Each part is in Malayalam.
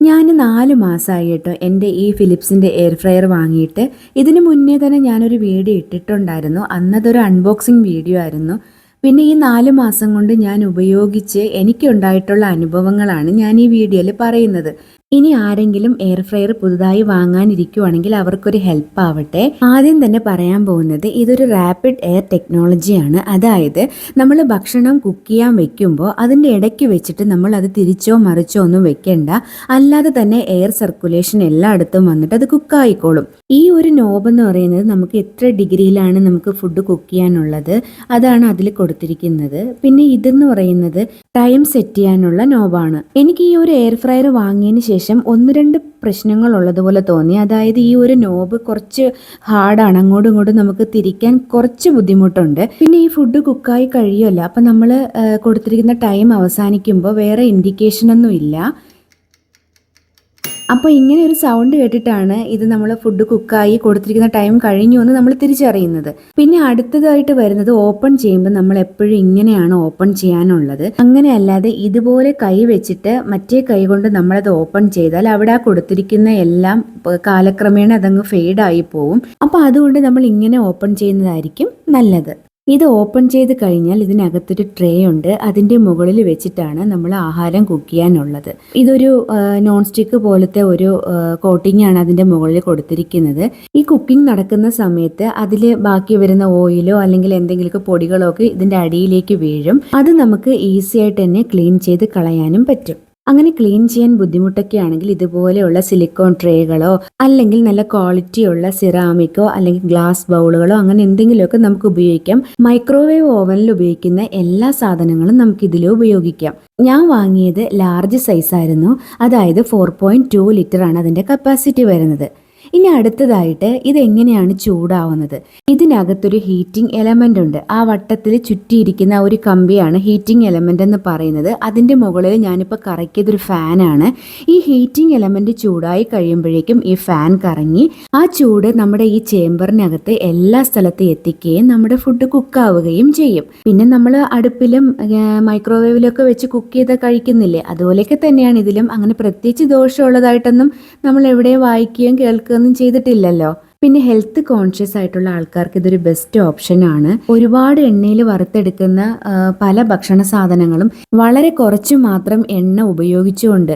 ഞാൻ നാല് മാസമായി കേട്ടോ എന്റെ ഈ ഫിലിപ്സിന്റെ എയർ ഫ്രയർ വാങ്ങിയിട്ട് ഇതിന് മുന്നേ തന്നെ ഞാനൊരു വീഡിയോ ഇട്ടിട്ടുണ്ടായിരുന്നു. അന്നതൊരു അൺബോക്സിങ് വീഡിയോ ആയിരുന്നു. പിന്നെ ഈ നാല് മാസം കൊണ്ട് ഞാൻ ഉപയോഗിച്ച് എനിക്കുണ്ടായിട്ടുള്ള അനുഭവങ്ങളാണ് ഞാൻ ഈ വീഡിയോയിൽ പറയുന്നത്. ഇനി ആരെങ്കിലും എയർ ഫ്രയർ പുതുതായി വാങ്ങാനിരിക്കുവാണെങ്കിൽ അവർക്കൊരു ഹെൽപ്പ് ആവട്ടെ. ആദ്യം തന്നെ പറയാൻ പോകുന്നത് ഇതൊരു റാപ്പിഡ് എയർ ടെക്നോളജിയാണ് അതായത് നമ്മൾ ഭക്ഷണം കുക്ക് ചെയ്യാൻ വെക്കുമ്പോൾ അതിന്റെ ഇടയ്ക്ക് വെച്ചിട്ട് നമ്മൾ അത് തിരിച്ചോ മറിച്ചോ ഒന്നും വെക്കേണ്ട. അല്ലാതെ തന്നെ എയർ സർക്കുലേഷൻ എല്ലായിടത്തും വന്നിട്ട് അത് കുക്കായിക്കോളും ഈ ഒരു നോബ് എന്ന് പറയുന്നത് നമുക്ക് എത്ര ഡിഗ്രിയിലാണ് നമുക്ക് ഫുഡ് കുക്ക് ചെയ്യാനുള്ളത്? അതാണ് അതിൽ കൊടുത്തിരിക്കുന്നത്. പിന്നെ ഇതെന്ന് പറയുന്നത് ടൈം സെറ്റ് ചെയ്യാനുള്ള നോബാണ് എനിക്ക് ഈ ഒരു എയർ ഫ്രയർ വാങ്ങിയതിന് ശേഷം ഒന്ന് രണ്ട് പ്രശ്നങ്ങൾ ഉള്ളതുപോലെ തോന്നി. അതായത് ഈ ഒരു നോബ് കുറച്ച് ഹാർഡാണ്. അങ്ങോട്ടും ഇങ്ങോട്ടും നമുക്ക് തിരിക്കാൻ കുറച്ച് ബുദ്ധിമുട്ടുണ്ട്. പിന്നെ ഈ ഫുഡ് കുക്കായി കഴിയുമല്ലോ. അപ്പം നമ്മൾ കൊടുത്തിരിക്കുന്ന ടൈം അവസാനിക്കുമ്പോൾ വേറെ ഇൻഡിക്കേഷനൊന്നും ഇല്ല അപ്പോൾ ഇങ്ങനെ ഒരു സൗണ്ട് കേട്ടിട്ടാണ് ഇത് നമ്മൾ ഫുഡ് കുക്കായി കൊടുത്തിരിക്കുന്ന ടൈം കഴിഞ്ഞു എന്ന് നമ്മൾ തിരിച്ചറിയുന്നത്. പിന്നെ അടുത്തതായിട്ട് വരുന്നത് ഓപ്പൺ ചെയ്യുമ്പോൾ നമ്മൾ എപ്പോഴും ഇങ്ങനെയാണ് ഓപ്പൺ ചെയ്യാനുള്ളത്. അങ്ങനെ അല്ലാതെ ഇതുപോലെ കൈ വെച്ചിട്ട് മറ്റേ കൈ കൊണ്ട് നമ്മളത് ഓപ്പൺ ചെയ്താൽ അവിടെ കൊടുത്തിരിക്കുന്ന എല്ലാം കാലക്രമേണ അതങ്ങ് ഫെയ്ഡായി പോവും. അപ്പോൾ അതുകൊണ്ട് നമ്മൾ ഇങ്ങനെ ഓപ്പൺ ചെയ്യുന്നതായിരിക്കും നല്ലത്. ഇത് ഓപ്പൺ ചെയ്ത് കഴിഞ്ഞാൽ ഇതിനകത്തൊരു ട്രേ ഉണ്ട്. അതിന്റെ മുകളിൽ വെച്ചിട്ടാണ് നമ്മൾ ആഹാരം കുക്ക് ചെയ്യാനുള്ളത്. ഇതൊരു നോൺ സ്റ്റിക്ക് പോലത്തെ ഒരു കോട്ടിംഗ് ആണ് അതിന്റെ മുകളിൽ കൊടുത്തിരിക്കുന്നത്. ഈ കുക്കിംഗ് നടക്കുന്ന സമയത്ത് അതിൽ ബാക്കി വരുന്ന ഓയിലോ അല്ലെങ്കിൽ എന്തെങ്കിലുമൊക്കെ പൊടികളോ ഒക്കെ ഇതിന്റെ അടിയിലേക്ക് വീഴും. അത് നമുക്ക് ഈസി ആയിട്ട് തന്നെ ക്ലീൻ ചെയ്ത് കളയാനും പറ്റും. അങ്ങനെ ക്ലീൻ ചെയ്യാൻ ബുദ്ധിമുട്ടൊക്കെ ആണെങ്കിൽ ഇതുപോലെയുള്ള സിലിക്കോൺ ട്രേകളോ അല്ലെങ്കിൽ നല്ല ക്വാളിറ്റിയുള്ള സിറാമിക്കോ അല്ലെങ്കിൽ ഗ്ലാസ് ബൗളുകളോ അങ്ങനെ എന്തെങ്കിലുമൊക്കെ നമുക്ക് ഉപയോഗിക്കാം. മൈക്രോവേവ് ഓവനിൽ ഉപയോഗിക്കുന്ന എല്ലാ സാധനങ്ങളും നമുക്ക് ഇതിൽ ഉപയോഗിക്കാം. ഞാൻ വാങ്ങിയത് ലാർജ് സൈസ് ആയിരുന്നു. അതായത് ഫോർ പോയിന്റ് ടു ലിറ്റർ ആണ് അതിന്റെ കപ്പാസിറ്റി വരുന്നത്. ഇനി അടുത്തതായിട്ട് ഇതെങ്ങനെയാണ് ചൂടാവുന്നത്? ഇതിനകത്തൊരു ഹീറ്റിംഗ് എലമെന്റ് ഉണ്ട്. ആ വട്ടത്തിൽ ചുറ്റിയിരിക്കുന്ന ഒരു കമ്പിയാണ് ഹീറ്റിംഗ് എലമെന്റ് എന്ന് പറയുന്നത്. അതിന്റെ മുകളിൽ ഞാനിപ്പോൾ കറക്കിയതൊരു ഫാനാണ്. ഈ ഹീറ്റിംഗ് എലമെന്റ് ചൂടായി കഴിയുമ്പോഴേക്കും ഈ ഫാൻ കറങ്ങി ആ ചൂട് നമ്മുടെ ഈ ചേമ്പറിനകത്ത് എല്ലാ സ്ഥലത്തും എത്തിക്കുകയും നമ്മുടെ ഫുഡ് കുക്കാവുകയും ചെയ്യും. പിന്നെ നമ്മൾ അടുപ്പിലും മൈക്രോവേവിലൊക്കെ വെച്ച് കുക്ക് ചെയ്ത് കഴിക്കുന്നില്ലേ? അതുപോലെയൊക്കെ തന്നെയാണ് ഇതിലും. അങ്ങനെ പ്രത്യേകിച്ച് ദോഷമുള്ളതായിട്ടൊന്നും നമ്മൾ എവിടെ വായിക്കുകയും കേൾക്കുകയും ഒന്നും ചെയ്തിട്ടില്ലല്ലോ. പിന്നെ ഹെൽത്ത് കോൺഷ്യസ് ആയിട്ടുള്ള ആൾക്കാർക്ക് ഇതൊരു ബെസ്റ്റ് ഓപ്ഷൻ ആണ്. ഒരുപാട് എണ്ണയിൽ വറുത്തെടുക്കുന്ന പല ഭക്ഷണ സാധനങ്ങളും വളരെ കുറച്ച് മാത്രം എണ്ണ ഉപയോഗിച്ചുകൊണ്ട്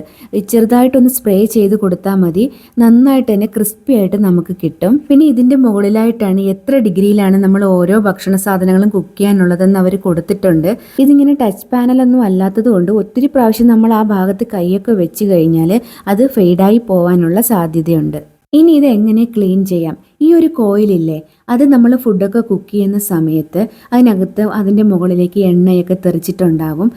ചെറുതായിട്ടൊന്ന് സ്പ്രേ ചെയ്ത് കൊടുത്താൽ മതി. നന്നായിട്ട് തന്നെ ക്രിസ്പി ആയിട്ട് നമുക്ക് കിട്ടും. പിന്നെ ഇതിന്റെ മുകളിലായിട്ടാണ് എത്ര ഡിഗ്രിയിലാണ് നമ്മൾ ഓരോ ഭക്ഷണ സാധനങ്ങളും കുക്ക് ചെയ്യാനുള്ളതെന്ന് അവർ കൊടുത്തിട്ടുണ്ട്. ഇതിങ്ങനെ ടച്ച് പാനലൊന്നും അല്ലാത്തത് കൊണ്ട് ഒത്തിരി പ്രാവശ്യം നമ്മൾ ആ ഭാഗത്ത് കൈയൊക്കെ വെച്ച് കഴിഞ്ഞാൽ അത് ഫെയ്ഡായി പോകാനുള്ള സാധ്യതയുണ്ട്. ഇനി ഇത് എങ്ങനെ ക്ലീൻ ചെയ്യാം? ഈ ഒരു കോയിലില്ലേ അത് നമ്മൾ ഫുഡൊക്കെ കുക്ക് ചെയ്യുന്ന സമയത്ത് അതിനകത്ത് അതിന്റെ മുകളിലേക്ക് എണ്ണയൊക്കെ തെറിച്ചിട്ടുണ്ടാവും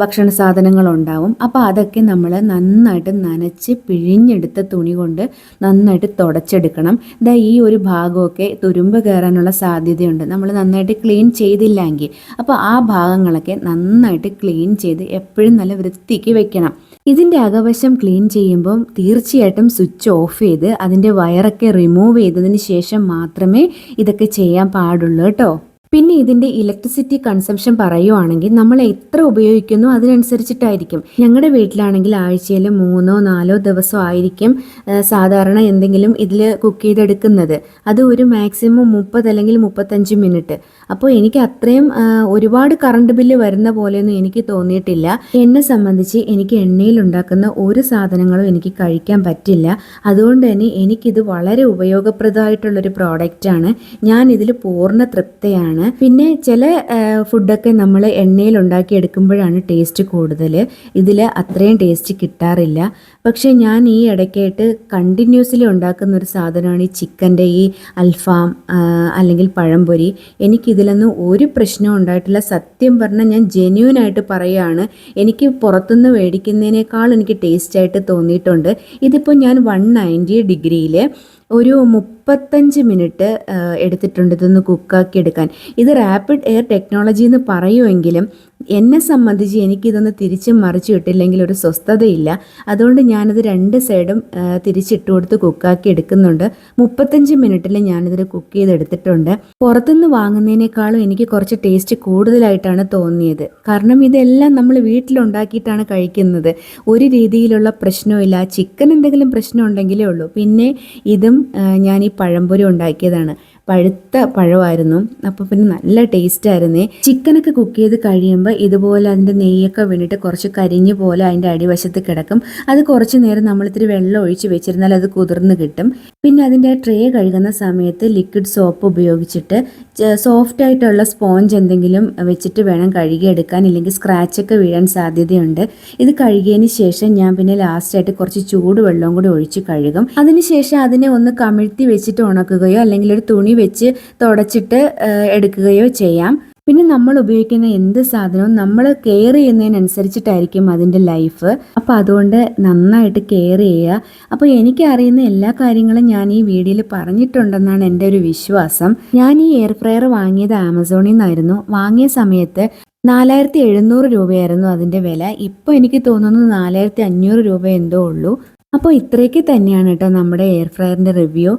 ഭക്ഷണ സാധനങ്ങളുണ്ടാവും. അപ്പോൾ അതൊക്കെ നമ്മൾ നന്നായിട്ട് നനച്ച് പിഴിഞ്ഞെടുത്ത തുണി കൊണ്ട് നന്നായിട്ട് തുടച്ചെടുക്കണം. ഇതാ ഈ ഒരു ഭാഗമൊക്കെ തുരുമ്പ് കയറാനുള്ള സാധ്യതയുണ്ട്. നമ്മൾ നന്നായിട്ട് ക്ലീൻ ചെയ്തില്ലെങ്കിൽ അപ്പോൾ ആ ഭാഗങ്ങളൊക്കെ നന്നായിട്ട് ക്ലീൻ ചെയ്ത് എപ്പോഴും നല്ല വൃത്തിക്ക് വെക്കണം. ഇതിന്റെ അകവശം ക്ലീൻ ചെയ്യുമ്പം തീർച്ചയായിട്ടും സ്വിച്ച് ഓഫ് ചെയ്ത് അതിന്റെ വയറൊക്കെ റിമൂവ് ചെയ്തതിന് ശേഷം മാത്രമേ ഇതൊക്കെ ചെയ്യാൻ പാടുള്ളൂ കേട്ടോ. പിന്നെ ഇതിന്റെ ഇലക്ട്രിസിറ്റി കൺസംഷൻ പറയുവാണെങ്കിൽ നമ്മൾ എത്ര ഉപയോഗിക്കുന്നു അതിനനുസരിച്ചിട്ടായിരിക്കും. ഞങ്ങളുടെ വീട്ടിലാണെങ്കിൽ ആഴ്ചയിൽ മൂന്നോ നാലോ ദിവസം ആയിരിക്കും സാധാരണ എന്തെങ്കിലും ഇതിൽ കുക്ക് ചെയ്തെടുക്കുന്നത്. അത് ഒരു മാക്സിമം മുപ്പത് അല്ലെങ്കിൽ മുപ്പത്തഞ്ച് മിനിറ്റ് അപ്പോൾ എനിക്ക് അത്രയും ഒരുപാട് കറണ്ട് ബില്ല് വരുന്ന പോലെയൊന്നും എനിക്ക് തോന്നിയിട്ടില്ല. എന്നെ സംബന്ധിച്ച് എനിക്ക് എണ്ണയിൽ ഉണ്ടാക്കുന്ന ഒരു സാധനങ്ങളും എനിക്ക് കഴിക്കാൻ പറ്റില്ല. അതുകൊണ്ട് തന്നെ എനിക്കിത് വളരെ ഉപയോഗപ്രദമായിട്ടുള്ളൊരു പ്രോഡക്റ്റാണ് ഞാൻ ഇതിൽ പൂർണ തൃപ്തയാണ്. ആണ്. പിന്നെ ചില ഫുഡൊക്കെ നമ്മൾ എണ്ണയിൽ ഉണ്ടാക്കി എടുക്കുമ്പോഴാണ് ടേസ്റ്റ് കൂടുതൽ. ഇതിൽ അത്രയും ടേസ്റ്റ് കിട്ടാറില്ല. പക്ഷേ ഞാൻ ഈ ഇടയ്ക്കായിട്ട് കണ്ടിന്യൂസ്ലി ഉണ്ടാക്കുന്ന ഒരു സാധനമാണ് ഈ ചിക്കന്റെ ഈ അൽഫാം അല്ലെങ്കിൽ പഴംപൊരി. എനിക്കിതിലൊന്നും ഒരു പ്രശ്നവും ഉണ്ടായിട്ടില്ല. സത്യം പറഞ്ഞാൽ ഞാൻ ജെന്യൂനായിട്ട് പറയുകയാണ് എനിക്ക് പുറത്തുനിന്ന് മേടിക്കുന്നതിനേക്കാൾ എനിക്ക് ടേസ്റ്റായിട്ട് തോന്നിയിട്ടുണ്ട്. ഇതിപ്പോൾ ഞാൻ വൺ നയന്റി ഡിഗ്രിയിൽ ഒരു മുപ്പത്തഞ്ച് മിനിറ്റ് എടുത്തിട്ടുണ്ട് ഇതൊന്ന് കുക്കാക്കി എടുക്കാൻ ഇത് റാപ്പിഡ് എയർ ടെക്നോളജി എന്ന് പറയുമെങ്കിലും എന്നെ സംബന്ധിച്ച് എനിക്കിതൊന്ന് തിരിച്ചും മറിച്ചു കിട്ടില്ലെങ്കിൽ ഒരു സ്വസ്ഥതയില്ല. അതുകൊണ്ട് ഞാനത് രണ്ട് സൈഡും തിരിച്ചിട്ട് കൊടുത്ത് കുക്കാക്കി എടുക്കുന്നുണ്ട്. മുപ്പത്തഞ്ച് മിനിറ്റിൽ ഞാനിതിൽ കുക്ക് ചെയ്തെടുത്തിട്ടുണ്ട്. പുറത്തുനിന്ന് വാങ്ങുന്നതിനേക്കാളും എനിക്ക് കുറച്ച് ടേസ്റ്റ് കൂടുതലായിട്ടാണ് തോന്നിയത്. കാരണം ഇതെല്ലാം നമ്മൾ വീട്ടിലുണ്ടാക്കിയിട്ടാണ് കഴിക്കുന്നത്. ഒരു രീതിയിലുള്ള പ്രശ്നമില്ല ചിക്കൻ എന്തെങ്കിലും പ്രശ്നം ഉണ്ടെങ്കിലേ ഉള്ളൂ. പിന്നെ ഇതും ഞാൻ ഈ പഴംപൊരി ഉണ്ടാക്കിയതാണ്. പഴുത്ത പഴമായിരുന്നു. അപ്പോൾ പിന്നെ നല്ല ടേസ്റ്റ് ആയിരുന്നേ. ചിക്കനൊക്കെ കുക്ക് ചെയ്ത് കഴിയുമ്പോൾ ഇതുപോലെ അതിന്റെ നെയ്യൊക്കെ വീണിട്ട് കുറച്ച് കരിഞ്ഞു പോലെ അതിന്റെ അടിവശത്ത് കിടക്കും. അത് കുറച്ച് നേരം നമ്മളിത്തിരി വെള്ളം ഒഴിച്ച് വെച്ചിരുന്നാൽ അത് കുതിർന്ന് കിട്ടും. പിന്നെ അതിന്റെ ട്രേ കഴുകുന്ന സമയത്ത് ലിക്വിഡ് സോപ്പ് ഉപയോഗിച്ചിട്ട് സോഫ്റ്റ് ആയിട്ടുള്ള സ്പോഞ്ച് എന്തെങ്കിലും വെച്ചിട്ട് വേണം കഴുകിയെടുക്കാൻ ഇല്ലെങ്കിൽ സ്ക്രാച്ചൊക്കെ വീഴാൻ സാധ്യതയുണ്ട്. ഇത് കഴുകിയതിന് ശേഷം ഞാൻ പിന്നെ ലാസ്റ്റായിട്ട് കുറച്ച് ചൂട് വെള്ളവും കൂടി ഒഴിച്ച് കഴുകും. അതിനുശേഷം അതിനെ ഒന്ന് കമിഴ്ത്തി വെച്ചിട്ട് ഉണക്കുകയോ അല്ലെങ്കിൽ ഒരു തുണി വെച്ച് തുടച്ചിട്ട് എടുക്കുകയോ ചെയ്യാം. പിന്നെ നമ്മൾ ഉപയോഗിക്കുന്ന എന്ത് സാധനവും നമ്മൾ കെയർ ചെയ്യുന്നതിനനുസരിച്ചിട്ടായിരിക്കും അതിന്റെ ലൈഫ് അപ്പോൾ അതുകൊണ്ട് നന്നായിട്ട് കെയർ ചെയ്യുക. അപ്പോൾ എനിക്ക് അറിയുന്ന എല്ലാ കാര്യങ്ങളും ഞാൻ ഈ വീഡിയോയിൽ പറഞ്ഞിട്ടുണ്ടെന്നാണ് എന്റെ ഒരു വിശ്വാസം. ഞാൻ ഈ എയർ ഫ്രയർ വാങ്ങിയത് ആമസോണിൽ നിന്നായിരുന്നു. വാങ്ങിയ സമയത്ത് നാലായിരത്തി എഴുന്നൂറ് രൂപയായിരുന്നു അതിന്റെ വില. ഇപ്പോൾ എനിക്ക് തോന്നുന്നു നാലായിരത്തി അഞ്ഞൂറ് രൂപ എന്തോ ഉള്ളൂ. അപ്പോൾ ഇത്രയൊക്കെ തന്നെയാണ് കേട്ടോ നമ്മുടെ എയർ ഫ്രയറിന്റെ റിവ്യൂ